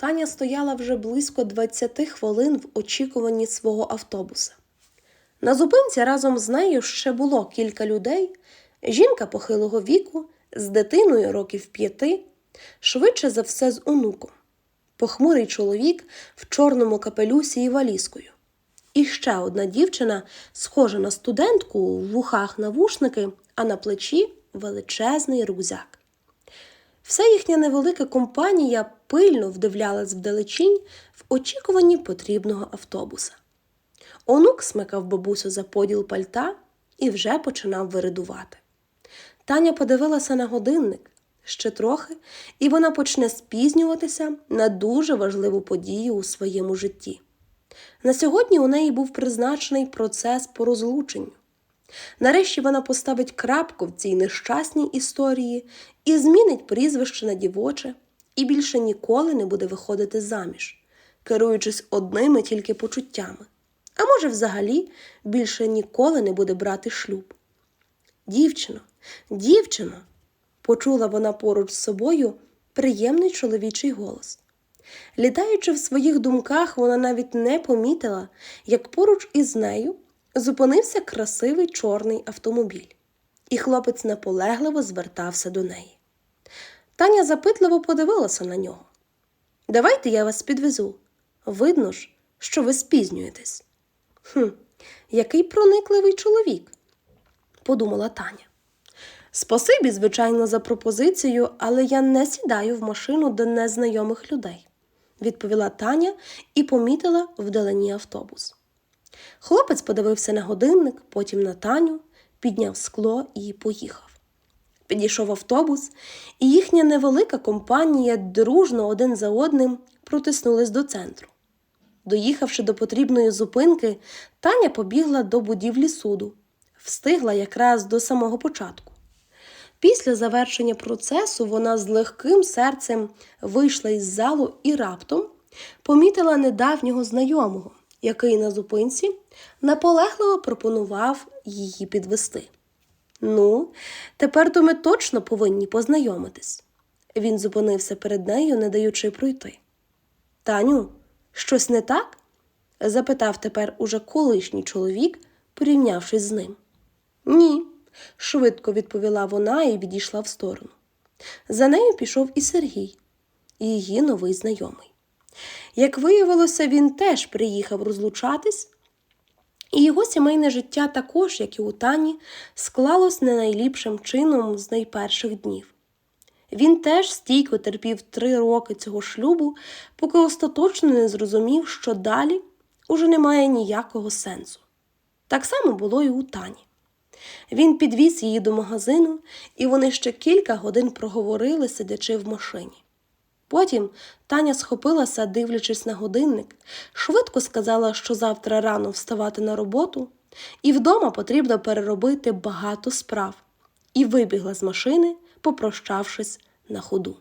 Таня стояла вже близько 20 хвилин в очікуванні свого автобуса. На зупинці разом з нею ще було кілька людей, жінка похилого віку з дитиною років п'яти, швидше за все з онуком, похмурий чоловік в чорному капелюсі і валізкою. І ще одна дівчина, схожа на студентку, в вухах навушники, а на плечі величезний рюкзак. Вся їхня невелика компанія пильно вдивлялась вдалечінь в очікуванні потрібного автобуса. Онук смикав бабусю за поділ пальта і вже починав виридувати. Таня подивилася на годинник ще трохи, і вона почне спізнюватися на дуже важливу подію у своєму житті. На сьогодні у неї був призначений процес по розлученню. Нарешті вона поставить крапку в цій нещасній історії і змінить прізвище на дівоче, і більше ніколи не буде виходити заміж, керуючись одними тільки почуттями. А може, взагалі більше ніколи не буде брати шлюб. Дівчино, дівчино, почула вона поруч з собою приємний чоловічий голос. Літаючи в своїх думках, вона навіть не помітила, як поруч із нею зупинився красивий чорний автомобіль, і хлопець наполегливо звертався до неї. Таня запитливо подивилася на нього. Давайте я вас підвезу. Видно ж, що ви спізнюєтесь. Хм, який проникливий чоловік, подумала Таня. Спасибі, звичайно, за пропозицію, але я не сідаю в машину до незнайомих людей, відповіла Таня і помітила вдалині автобус. Хлопець подивився на годинник, потім на Таню, підняв скло і поїхав. Підійшов автобус, і їхня невелика компанія дружно один за одним протиснулись до центру. Доїхавши до потрібної зупинки, Таня побігла до будівлі суду, встигла якраз до самого початку. Після завершення процесу вона з легким серцем вийшла із залу і раптом помітила недавнього знайомого, який на зупинці наполегливо пропонував її підвести. Ну, тепер то ми точно повинні познайомитись. Він зупинився перед нею, не даючи пройти. Таню, щось не так? запитав тепер уже колишній чоловік, порівнявшись з ним. Ні, швидко відповіла вона і відійшла в сторону. За нею пішов і Сергій, її новий знайомий. Як виявилося, він теж приїхав розлучатись, і його сімейне життя також, як і у Тані, склалось не найліпшим чином з найперших днів. Він теж стійко терпів три роки цього шлюбу, поки остаточно не зрозумів, що далі уже немає ніякого сенсу. Так само було і у Тані. Він підвіз її до магазину, і вони ще кілька годин проговорили, сидячи в машині. Потім Таня схопилася, дивлячись на годинник, швидко сказала, що завтра рано вставати на роботу, і вдома потрібно переробити багато справ, і вибігла з машини, попрощавшись на ходу.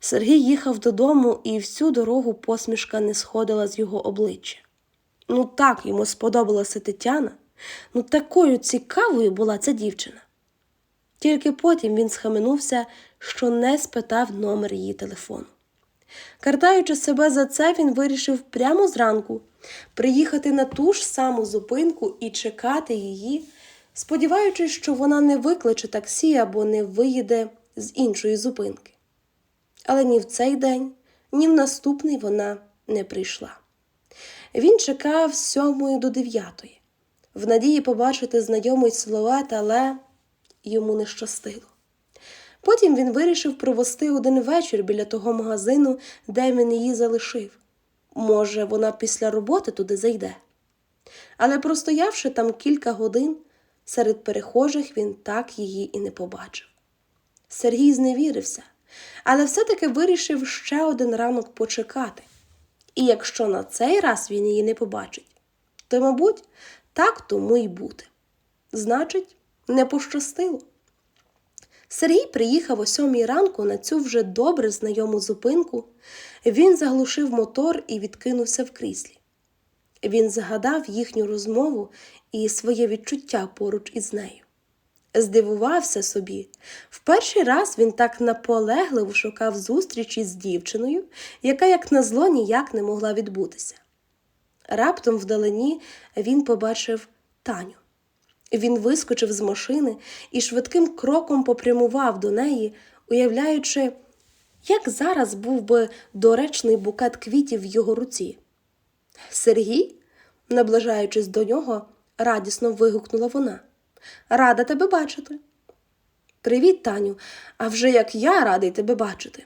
Сергій їхав додому, і всю дорогу посмішка не сходила з його обличчя. Ну так йому сподобалася Тетяна, ну такою цікавою була ця дівчина. Тільки потім він схаменувся, що не спитав номер її телефону. Картаючи себе за це, він вирішив прямо зранку приїхати на ту ж саму зупинку і чекати її, сподіваючись, що вона не викличе таксі або не виїде з іншої зупинки. Але ні в цей день, ні в наступний вона не прийшла. Він чекав з сьомої до дев'ятої, в надії побачити знайомий силует, але йому не щастило. Потім він вирішив провести один вечір біля того магазину, де він її залишив. Може, вона після роботи туди зайде. Але простоявши там кілька годин, серед перехожих він так її і не побачив. Сергій зневірився, але все-таки вирішив ще один ранок почекати. І якщо на цей раз він її не побачить, то, мабуть, так тому й бути. Значить, не пощастило. Сергій приїхав о сьомій ранку на цю вже добре знайому зупинку. Він заглушив мотор і відкинувся в кріслі. Він згадав їхню розмову і своє відчуття поруч із нею. Здивувався собі. В перший раз він так наполегливо шукав зустрічі з дівчиною, яка, як назло, ніяк не могла відбутися. Раптом вдалині він побачив Таню. Він вискочив з машини і швидким кроком попрямував до неї, уявляючи, як зараз був би доречний букет квітів в його руці. Сергій, наближаючись до нього, радісно вигукнула вона. Рада тебе бачити. Привіт, Таню, а вже як я радий тебе бачити.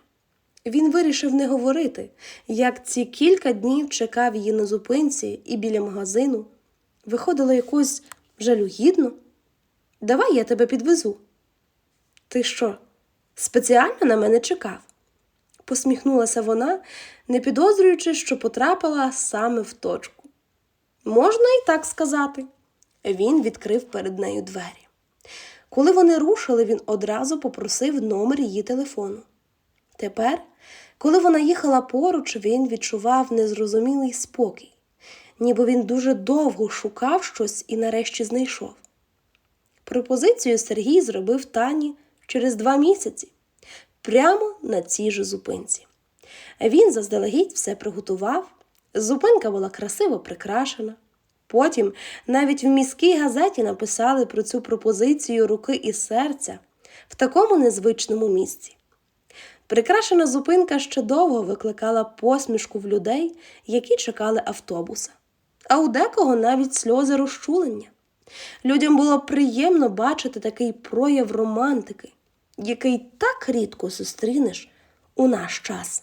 Він вирішив не говорити, як ці кілька днів чекав її на зупинці і біля магазину. Виходило якось жалюгідно. Давай я тебе підвезу. Ти що, спеціально на мене чекав? посміхнулася вона, не підозрюючи, що потрапила саме в точку. Можна і так сказати. Він відкрив перед нею двері. Коли вони рушили, він одразу попросив номер її телефону. Тепер, коли вона їхала поруч, він відчував незрозумілий спокій, ніби він дуже довго шукав щось і нарешті знайшов. Пропозицію Сергій зробив Тані через два місяці, прямо на цій же зупинці. Він заздалегідь все приготував, зупинка була красиво прикрашена. Потім навіть в міській газеті написали про цю пропозицію руки і серця в такому незвичному місці. Прикрашена зупинка ще довго викликала посмішку в людей, які чекали автобуса, а у декого навіть сльози розчулення. Людям було приємно бачити такий прояв романтики, який так рідко зустрінеш у наш час.